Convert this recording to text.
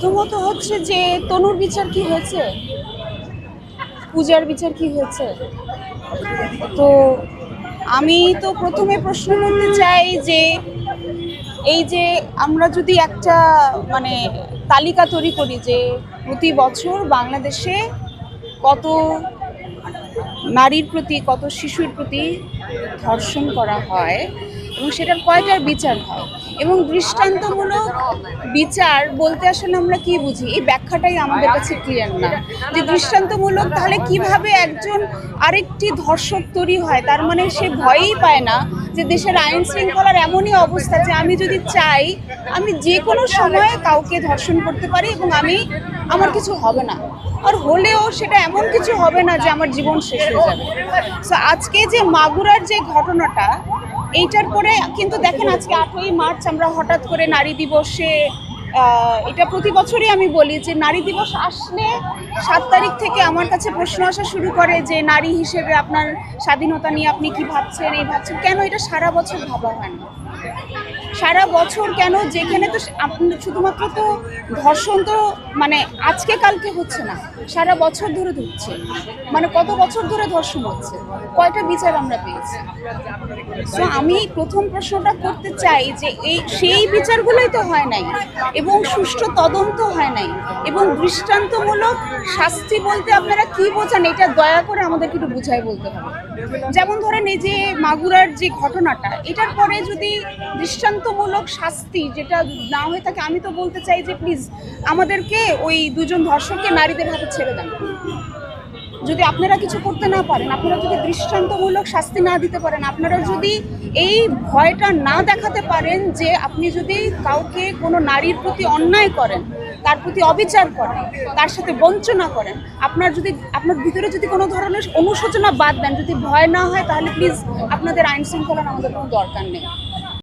প্রথমত হচ্ছে যে তনুর বিচার কি হয়েছে? পূজার বিচার কি হয়েছে? তো আমি তো প্রথমে প্রশ্ন করতে চাই যে এই যে আমরা যদি একটা মানে তালিকা তৈরি করি যে প্রতি বছর বাংলাদেশে কত নারীর প্রতি, কত শিশুর প্রতি ধর্ষণ করা হয় এবং সেটার কয়টার বিচার হয়? এবং দৃষ্টান্তমূলক বিচার বলতে আসলে আমরা কি বুঝি? এই ব্যাখ্যাটাই আমাদের কাছে ক্লিয়ার না। যে দৃষ্টান্তমূলক তাহলে কীভাবে একজন আরেকটি ধর্ষক তৈরি হয়? তার মানে সে ভয়ই পায় না। যে দেশের আইন শৃঙ্খলার এমনই অবস্থা যে আমি যদি চাই, আমি যে কোনো সময়ে কাউকে ধর্ষণ করতে পারি এবং আমি, আমার কিছু হবে না। আর হলেও সেটা এমন কিছু হবে না যে আমার জীবন শেষ হয়ে যাবে। সো আজকে যে মাগুরার যে ঘটনাটা, এইটার পরে কিন্তু দেখেন আজকে আটই মার্চ আমরা হঠাৎ করে নারী দিবসে এটা প্রতি বছরই আমি বলি যে নারী দিবস আসলে সাত তারিখ থেকে আমার কাছে প্রশ্ন আসা শুরু করে যে নারী হিসেবে আপনার স্বাধীনতা নিয়ে আপনি কি ভাবছেন, এই ভাবছেন। কেন এটা সারা বছর ভাবা হয় না? সারা বছর কেন যেখানে তো শুধুমাত্র তো ধর্ষণ তো মানে আজকে কালকে হচ্ছে না, সারা বছর ধরে হচ্ছে মানে কত বছর ধরে ধর্ষণ হচ্ছে? কয়টা বিচার আমরা পেয়েছি? তো আমি প্রথম প্রশ্নটা করতে চাই যে এই সেই বিচারগুলোই তো হয় নাই। এবং সুষ্ঠু তদন্ত হয় নাই। এবং দৃষ্টান্তমূলক শাস্তি বলতে আপনারা কি বোঝান, এটা দয়া করে আমাদেরকে একটু বুঝাই বলতে হবে। যেমন ধরেন এই যে মাগুরার যে ঘটনাটা, এটার পরে যদি দৃষ্টান্তমূলক শাস্তি যেটা না হয়ে থাকে, আমি তো বলতে চাই যে প্লিজ আমাদেরকে ওই দুজন ধর্ষককে নারীদের হাতে ছেড়ে দেন। যদি আপনারা কিছু করতে না পারেন, আপনারা যদি দৃষ্টান্তমূলক শাস্তি না দিতে পারেন, আপনারা যদি এই ভয়টা না দেখাতে পারেন যে আপনি যদি কাউকে কোনো নারীর প্রতি অন্যায় করেন, তার প্রতি অবিচার করেন, তার সাথে বঞ্চনা করেন, আপনার যদি, আপনার ভিতরে যদি কোনো ধরনের অনুশোচনা বাদ দেন, যদি ভয় না হয়, তাহলে প্লিজ আপনাদের আইন শৃঙ্খলার আমাদের কোনো দরকার নেই।